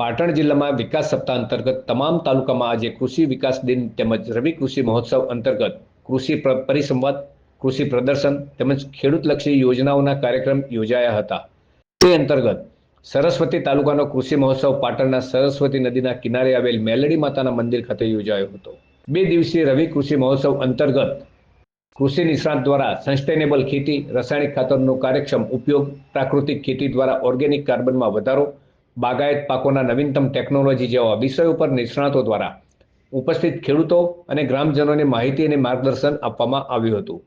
પાટણ જિલ્લામાં વિકાસ સપ્તાહ અંતર્ગત તમામ તાલુકામાં આજે કૃષિ વિકાસ દિન તેમજ રવિ કૃષિ મહોત્સવ અંતર્ગત કૃષિ પરિસંવાદ, કૃષિ પ્રદર્શન તેમજ ખેડૂતલક્ષી યોજનાઓના કાર્યક્રમ યોજાયા હતા. તે અંતર્ગત સરસ્વતી તાલુકાનો કૃષિ મહોત્સવ પાટણના સરસ્વતી નદીના કિનારે આવેલ મેલડી માતાના મંદિર ખાતે યોજાયો હતો. બે દિવસીય રવિ કૃષિ મહોત્સવ અંતર્ગત કૃષિ નિષ્ણાત દ્વારા સસ્ટેનેબલ ખેતી, રાસાયણિક ખાતરનો કાર્યક્ષમ ઉપયોગ, પ્રાકૃતિક ખેતી દ્વારા ઓર્ગેનિક કાર્બનમાં વધારો બાગાયત પાકોના નવીનતમ ટેકનોલોજી જેવા વિષયો પર નિષ્ણાતો દ્વારા ઉપસ્થિત ખેડૂતો અને ગ્રામજનોને માહિતી અને માર્ગદર્શન આપવામાં આવ્યું હતું.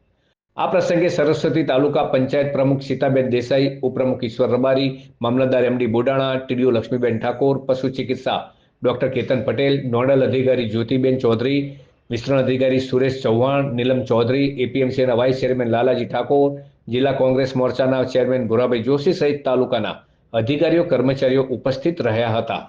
આ પ્રસંગે સરસ્વતી તાલુકા પંચાયત પ્રમુખ સીતાબેન દેસાઈ, ઉપપ્રમુખ ઈશ્વર રબારી, મામલતદાર એમડી બોડાણા ટીડીઓ લક્ષ્મીબેન ઠાકોર, પશુ ચિકિત્સા ડોક્ટર કેતન પટેલ, નોડલ અધિકારી જ્યોતિબેન ચૌધરી, વિસ્તરણ અધિકારી સુરેશ ચૌહાણ, નીલમ ચૌધરી, એપીએમસીના વાઇસ ચેરમેન લાલાજી ઠાકોર, જિલ્લા કોંગ્રેસ મોરચાના ચેરમેન ભુરાભાઈ જોશી સહિત તાલુકાના અધિકારીઓ, કર્મચારીઓ ઉપસ્થિત રહ્યા હતા.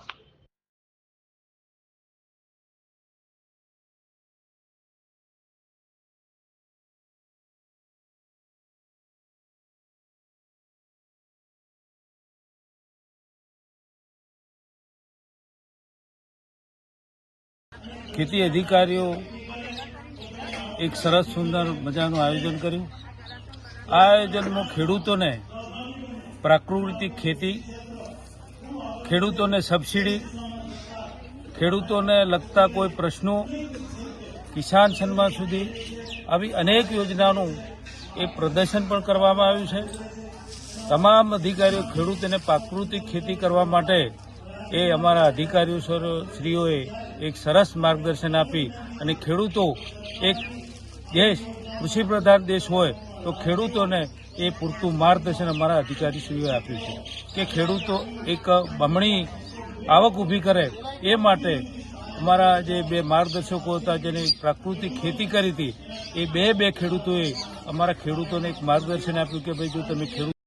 ખેતી અધિકારીઓ એક સરસ સુંદર મજાનું આયોજન કર્યું. આ આયોજનમાં ખેડૂતોને પ્રાકૃતિક ખેતી, ખેડૂતોને સબસિડી, ખેડૂતોને લગતા કોઈ પ્રશ્નો કિસાન સન્માન સુધી, આવી અનેક યોજનાનું એ પ્રદર્શન પણ કરવામાં આવ્યું છે. તમામ અધિકારીઓ ખેડૂતોને પ્રાકૃતિક ખેતી કરવા માટે એ અમારા અધિકારીઓ શ્રીઓએ એક સરસ માર્ગદર્શન આપી અને ખેડૂતો એક દેશ કૃષિ પ્રધાન દેશ હોય તો ખેડૂતોને એ પૂરતું માર્ગદર્શન અમારા અધિકારીશ્રીઓએ આપ્યું છે કે ખેડૂતો એક બમણી આવક ઊભી કરે એ માટે અમારા જે બે માર્ગદર્શકો હતા, જેને પ્રાકૃતિક ખેતી કરી હતી, એ બે બે ખેડૂતોએ અમારા ખેડૂતોને એક માર્ગદર્શન આપ્યું કે ભાઈ જો તમે ખેડૂત